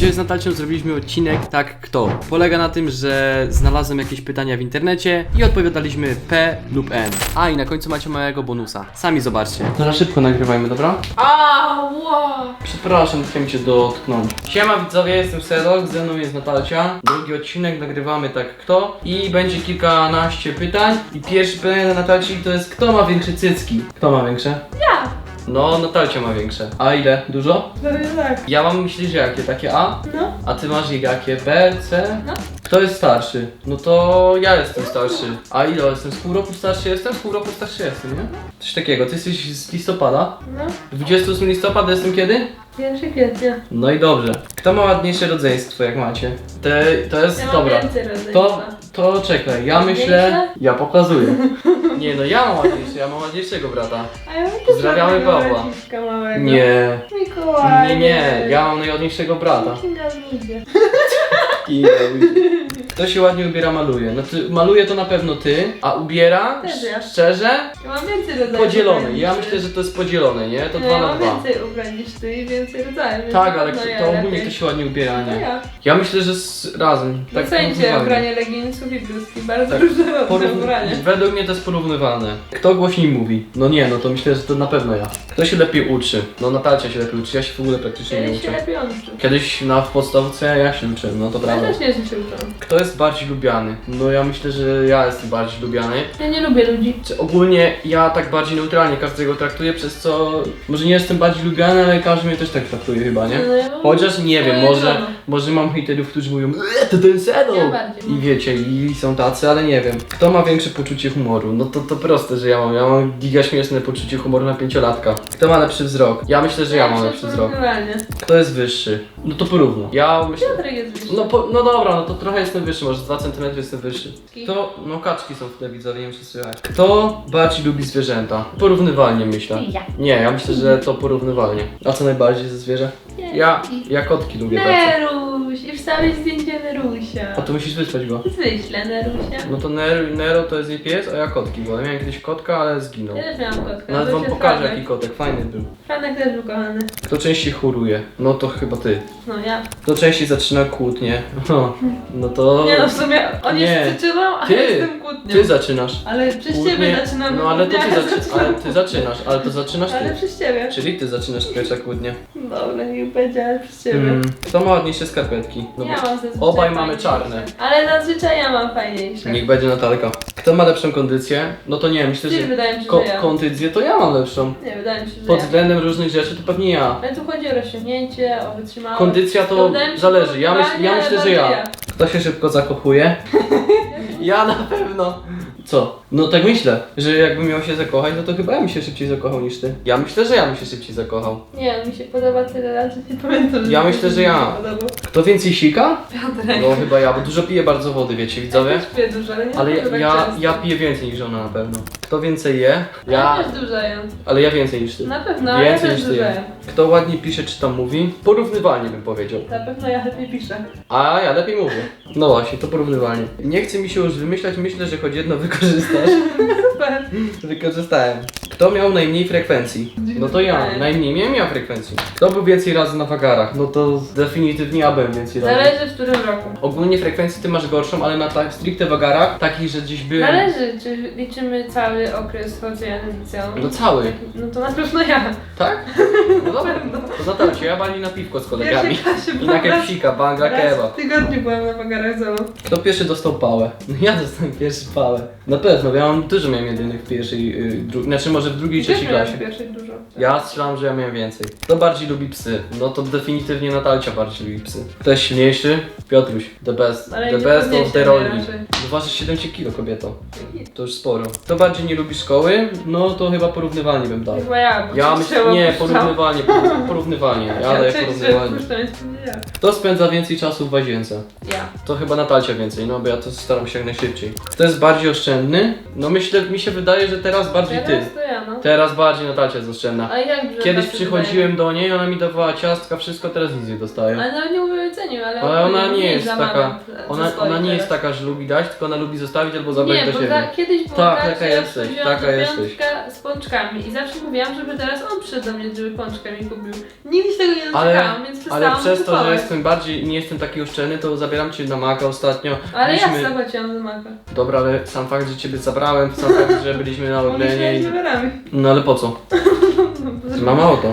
Dzisiaj z Natalcią zrobiliśmy odcinek Tak Kto. Polega na tym, że znalazłem jakieś pytania w internecie i odpowiadaliśmy P lub N. A i na końcu macie małego bonusa. Sami zobaczcie. Teraz szybko nagrywajmy, dobra? Ała! Przepraszam, chciałem cię dotknąć. Siema widzowie, jestem Sedok, ze mną jest Natalcia. Drugi odcinek nagrywamy Tak Kto i będzie kilkanaście pytań. I pierwsze pytanie do Natalci to jest kto ma większe cycki? Kto ma większe? Ja! No, Natalcia ma większe. A ile? Dużo? Pewnie tak. Ja mam myślisz jakie? Takie A? No. A ty masz jakie? B, C? No. Kto jest starszy? No to ja jestem starszy. A ile jestem? Z pół roku starszy jestem? Z pół roku starszy jestem, nie? Coś takiego. Ty jesteś z listopada? No. 28 listopada jestem kiedy? Pierwszy kwietnia. No i dobrze. Kto ma ładniejsze rodzeństwo, jak macie? Te, to jest Ja mam dobra. więcej rodzeństwa. To, to czekaj, ja myślę. Ja pokazuję. Nie no, ja mam ładniejsze, ja mam ładniejszego brata. A ja mam też Pozdrawiamy Pawła. braciszka małego. Nie. Mikołaj. Nie, nie, ja mam najładniejszego brata. Kinga ludzie. Kto się ładnie ubiera, maluje. No ty, maluje to na pewno ty, a ubiera, Też ja. szczerze, Ja mam więcej rodzajów. podzielone. niż Ja myślę, że to jest podzielone, nie? To No, dwa ja na mam dwa. więcej ubrań niż ty i więcej rodzajów. więc Tak, ale no kto, ja to ogólnie lepiej. kto się ładnie ubiera, No nie? ja. Ja myślę, że z, razem. Tak Tak Docencie porównywalnie. ubranie leginsów i bluzki. Bardzo Tak. Porówny- ubranie. Według mnie to jest porównywalne. Kto głośniej mówi? No nie, no to myślę, że to na pewno ja. Kto się lepiej uczy? No Natalcia się lepiej uczy, ja się w ogóle praktycznie nie Kiedyś się uczę. lepiej uczy. Kiedyś na w podstawce ja się uczyłem, no to Ja też nie się uczę. Kto jest bardziej lubiany? No ja myślę, że ja jestem bardziej lubiany. Ja nie lubię ludzi. Czy ogólnie ja tak bardziej neutralnie każdego traktuję, przez co może nie jestem bardziej lubiany, ale każdy mnie też tak traktuje chyba, nie? No, ja Chociaż nie wiem, może. Może mam hejterów, którzy mówią eee, to ten! Ja bardziej. I wiecie, i są tacy, ale nie wiem. Kto ma większe poczucie humoru? No to, to proste, że ja mam. Ja mam giga śmieszne poczucie humoru na pięciolatka. Kto ma lepszy wzrok? Ja myślę, że ja mam lepszy wzrok. Kto jest wyższy? No to porówno. Ja myślę... Piotrek jest wyższy. No, po, no dobra, no to trochę jestem wyższy, może 2 cm jestem wyższy. Kto, no kaczki są w tle widzowie, nie wiem czy słychać. Kto bardziej lubi zwierzęta? Porównywalnie myślę. Ja. Nie, ja myślę, że to porównywalnie. A co najbardziej ze zwierzę? Ja, ja kotki lubię bardzo. Neruś! I wstawić zdjęcie Nerusia. A to musisz wysłać go. Wyślę Nerusia. No to Nero, Nero to jest jej pies, a ja kotki, bo ja miałem kiedyś kotka, ale zginął. Ja też miałam kotka. Nawet wam pokażę jaki kotek, fajny był. Franek też był kochany. Kto częściej choruje? No to chyba ty. No ja. Kto częściej zaczyna kłótnie? No, no to... Nie no, w sumie on Nie. jest przyczyną, a Ty. ja jestem kłótnią. Ty zaczynasz. Ale przez Kłótnie- ciebie zaczynamy No ale to ty, zaczy... zaczynam ale ty zaczynasz, ale to zaczynasz Ale ty. przez ciebie. Czyli ty zaczynasz pierwsza kłótnia. Dobra, niech będzie, ale przez ciebie. Mm. Kto ma ładniejsze skarpetki? No bo ja mam zazwyczaj obaj mamy. Czarne. Ale zazwyczaj ja mam fajniejsze. Niech będzie Natalka. Kto ma lepszą kondycję? No to nie, myślę, Ty, że wydaje mi się, ko- że ja. kondycję to ja mam lepszą. Nie, wydaje mi się, że Pod ja. względem różnych rzeczy to pewnie ja. Ale tu chodzi o rozciągnięcie, o wytrzymałość. Kondycja to wydaje mi się, zależy. Ja, myśl, ja myślę, że ja. Kto się szybko zakochuje? Ja na pewno. Co? No tak myślę, że jakbym miał się zakochać, no to chyba ja bym się szybciej zakochał niż ty. Ja myślę, że ja bym się szybciej zakochał. Nie, mi się podoba tyle lat, że nie pamiętam. że Ja myślę, że ja. Kto więcej sika? Piotrek. No chyba ja, bo dużo piję bardzo wody, wiecie widzowie? Ja też piję dużo, ale nie Ale ja, tak ja, ja piję więcej niż ona na pewno. Kto więcej je? Ja Ja. też dużo jem. Ale ja więcej niż ty. Na pewno, ale ja Więcej też niż ty dużo jem. Kto ładnie pisze czy tam mówi? Porównywalnie bym powiedział. Na pewno ja lepiej piszę. A ja lepiej mówię. No właśnie, to porównywalnie. Nie chce mi się już wymyślać, myślę, że choć jedno wykorzystasz. Super. Wykorzystałem. Kto miał najmniej frekwencji? No to ja, najmniej miałem ja frekwencji. Kto był więcej razy na wagarach? No to definitywnie ja byłem więcej razy. Zależy w którym roku. Ogólnie frekwencji ty masz gorszą, ale na tak stricte wagarach, takich, że gdzieś byłem... Zależy, czy liczymy cały okres chodzenia na liceum. No cały. No to na pewno ja. Tak? No dobra, to zatarcie, ja bardziej na piwko z kolegami. pierwszej klasie I na byłam raz- kepsika, banga raz kebab. w tygodniu byłam na wagarach z tobą. Kto pierwszy dostał pałę? No ja dostałem pierwszy pałę. Na pewno, ja mam dużo miałem jedynych w pierwszej, yy, dru... znaczy może w drugiej, trzeciej miałam klasie. pierwszej dużo. Ja strzelam, że ja miałem więcej. Kto bardziej lubi psy? No to definitywnie Natalcia bardziej lubi psy. Kto jest silniejszy? Piotruś. The best. Ale the nie best podniesie of the mnie roli. raczej. No ważysz 7 kilo kobieto. To już sporo. Kto bardziej nie lubi szkoły? No to chyba porównywalnie bym dał. Chyba ja, bo Ja myślę, nie, porównywalnie, poró- porównywalnie. Ja daję porównywalnie. ja. Kto spędza więcej czasu w łazience? Ja. To chyba Natalcia więcej, no bo ja to staram się jak najszybciej. Kto jest bardziej oszczędny? No myślę, mi się wydaje, że teraz bardziej ty. Teraz to ja, no. Teraz bardziej Natalcia jest oszczędna. A Kiedyś przychodziłem do niej, ona mi dawała ciastka, wszystko, teraz nic nie dostaję. Ale nawet nie mówię o jedzeniu, ale... Ale ona nie jest taka, ze ona, ona nie jest taka, że lubi dać, tylko ona lubi zostawić albo zabrać Nie, do bo siebie. za, kiedyś było Tak, tak, taka że ja jesteś, przychodziłam taka do jesteś. piątka z pączkami i zawsze mówiłam, żeby teraz on przyszedł do mnie, żeby pączka mi kupił. Nigdy się tego nie Ale- doczekałam, więc przestałam Ale przez to, że kupować. jestem bardziej, nie jestem taki oszczędny, to zabieram cię na maka ostatnio. Ale ja zapłaciłam za maka. Dobra, ale sam fakt, że ciebie zabrałem, sam fakt, że byliśmy na mieć i... No ale po co? Mam auto.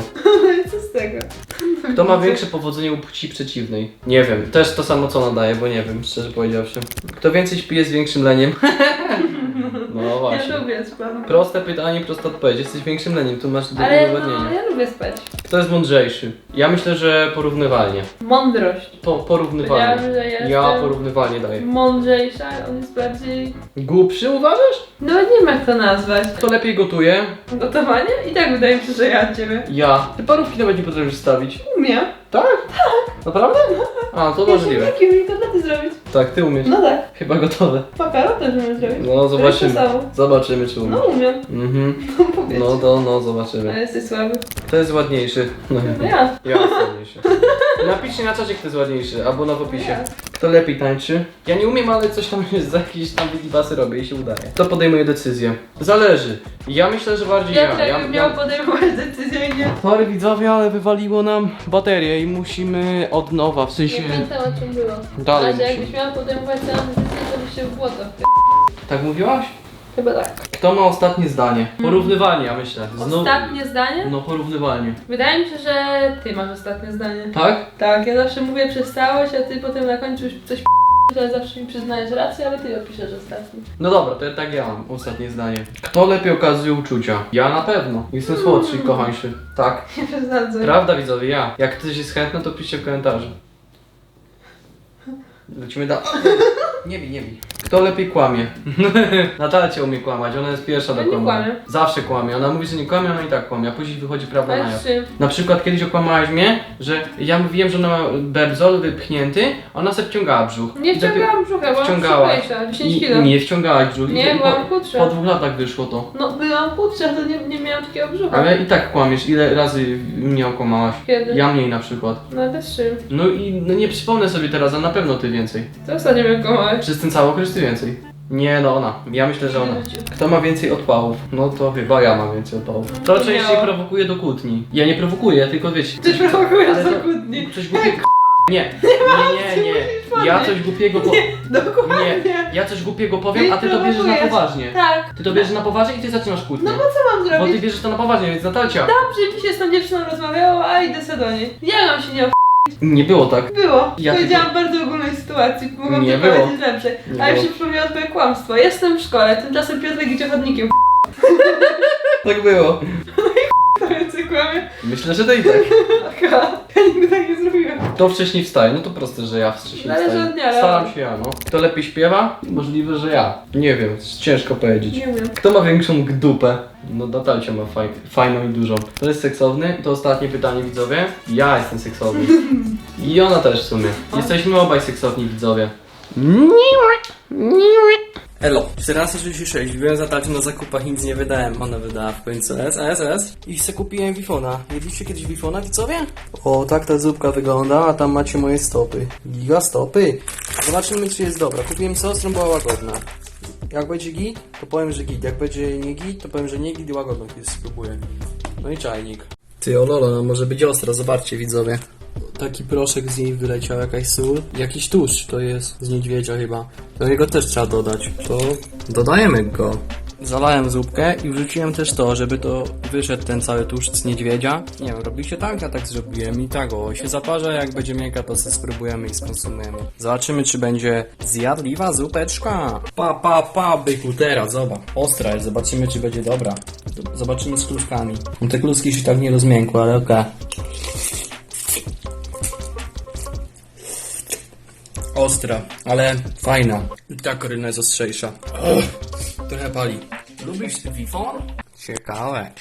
Co z tego? Kto ma większe powodzenie u płci przeciwnej? Nie wiem. Też to samo co nadaje, bo nie wiem, szczerze powiedziawszy. Kto więcej śpije z większym leniem? No Ja właśnie. lubię spać. Proste pytanie, prosta odpowiedź. Jesteś większym leniem, tu masz do Ale udowodnienia. no, ja lubię spać. Kto jest mądrzejszy? Ja myślę, że porównywalnie. Mądrość. Po, porównywalnie. Że ja Ja porównywalnie daję. mądrzejsza, on jest bardziej... Głupszy uważasz? No nie wiem jak to nazwać. Kto lepiej gotuje? Gotowanie? I tak wydaje mi się, że ja od ciebie. Ja. Ty parówki nawet nie potrafisz stawić. Umiem. Tak? Naprawdę? A, to możliwe. Jakie mi kotlety zrobić? Tak, ty umiesz. No tak. Chyba gotowe. Makaron też umiem zrobić. No, zobaczymy. To to samo. Zobaczymy, czy umiesz. No umiem. Mhm. No powiedz. No, to, no, Ale zobaczymy. jesteś słaby. Kto jest ładniejszy? No ja. ja jestem ładniejszy. Napiszcie na czacie, kto jest ładniejszy, albo na w opisie. Ja. Kto lepiej tańczy? Ja nie umiem, ale coś tam za jakieś tam wigibasy robię i się udaje. Kto podejmuje decyzję? Zależy. Ja myślę, że bardziej ja. Ja, by miał podejmować decyzyjnie. Sorry widzowie, ale wywaliło nam baterię i musimy od nowa, w Nie sensie... pamiętam o czym było. Dalej Ale jakbyś musimy. miała podejmować samą decyzję, to byś się w błoto Tak mówiłaś? Chyba tak. Kto ma ostatnie zdanie? Porównywalnie, ja myślę. Ostatnie zdanie? No, porównywalnie. Wydaje mi się, że ty masz ostatnie zdanie. Tak? Tak, ja zawsze mówię przez całość, a ty potem na końcu już coś że zawsze mi przyznajesz rację, ale ty opiszesz ostatni. No dobra, to ja tak ja mam ostatnie zdanie. Kto lepiej okazuje uczucia? Ja na pewno. Jestem słodszy i kochańszy. Tak. Nie przesadzę. Prawda widzowie, ja. Jak ktoś jest chętny, to piszcie w komentarzu. Lecimy dalej. Nie bij, nie bij. Kto lepiej kłamie? Natalcia umie kłamać, ona jest pierwsza do Ja nie kłamania. kłamię. Zawsze kłamie. Ona mówi, że nie kłamie, ona i tak kłamie, a później wychodzi prawda na jaw. Na przykład kiedyś okłamałaś mnie, że ja mówiłem, że ona ma berbzol wypchnięty, a ona sobie wciągała brzuch. Nie I dopiero- wciągałam brzucha, byłam Wciągałaś. szczuplejsza, 10 I, kilo. Nie wciągałaś brzuch. I Nie, po- byłam chudsza. Po dwóch latach wyszło to. No byłam chudsza, to nie, nie miałam takiego brzucha. Ale i tak kłamiesz. Ile razy mnie okłamałaś? Kiedy? Ja mniej na przykład. No ale z czym? No i no nie przypomnę sobie teraz, a na pewno ty więcej. To ostatnio miałem kołać. Przez ten cały okres ty więcej. Nie, no ona. Ja myślę, że ona. Kto ma więcej odpałów? No to chyba ja mam więcej odpałów. To częściej miałam. prowokuje do kłótni. Ja nie prowokuję, tylko wiecie. Coś prowokujesz do kłótni. Coś. Nie, nie, nie, nie. Ja coś głupiego po... Dokładnie. Nie, ja coś głupiego powiem, a ty to bierzesz na poważnie. Tak. Ty to bierzesz na poważnie i ty zaczynasz kłótnię. No bo co mam Bo ty zrobić? bierzesz to na poważnie, więc Natalcia. Dobrze mi się z tą dziewczyną rozmawiało, a idę sobie do niej. Ja mam się nie Nie było tak. Było. Ja Powiedziałam w bardzo ogólnej sytuacji, mogłam Nie było. powiedzieć lepsze. Nie A już było. się przypomniało twoje kłamstwo. Jestem w szkole, tymczasem Piotrek idzie chodnikiem. Tak było. Kto kłamie? Myślę, że to i tak. Aha, ja nigdy tak nie zrobiłem. Kto wcześniej wstaje? No to proste, że ja wcześniej Zależy wstaję. od dnia, ale- Staram się ja, no. Kto lepiej śpiewa? Możliwe, że ja. Nie wiem, ciężko powiedzieć. Nie wiem. Kto ma większą gdupę? No Natalcia ma faj, fajną i dużą. To jest seksowny? To ostatnie pytanie widzowie. Ja jestem seksowny. I ona też w sumie. Jesteśmy obaj seksowni widzowie. Elo. 14.36, byłem za Natalcią na zakupach, nic nie wydałem. Ona wydała w końcu S, S, S. I se kupiłem Wifona. Jedliście kiedyś Wifona, widzowie? O, tak ta zupka wygląda, a tam macie moje stopy. Giga stopy. Zobaczymy, czy jest dobra. Kupiłem siostrą, była łagodna. Jak będzie git, to powiem, że git. Jak będzie nie git, to powiem, że nie git i łagodną kiedyś spróbuję. No i czajnik. Ty, o lolo, no może być ostro, zobaczcie widzowie. Taki proszek z niej wyleciał, jakaś sól. Jakiś tłuszcz to jest z niedźwiedzia chyba. Do niego też trzeba dodać. To dodajemy go. Zalałem zupkę i wrzuciłem też to, żeby to wyszedł ten cały tłuszcz z niedźwiedzia. Nie wiem, robicie tak? Ja tak zrobiłem i tak o, się zaparza, jak będzie miękka, to sobie spróbujemy i skonsumujemy. Zobaczymy, czy będzie zjadliwa zupeczka. Pa, pa, pa, byku, teraz, zobacz. Ostra jest, zobaczymy, czy będzie dobra. Zobaczymy z kluskami. No te kluski się tak nie rozmiękły, ale okej. Ostra, ale fajna. I ta koryna jest ostrzejsza. Trochę pali. Lubisz Wifon? Ciekawe.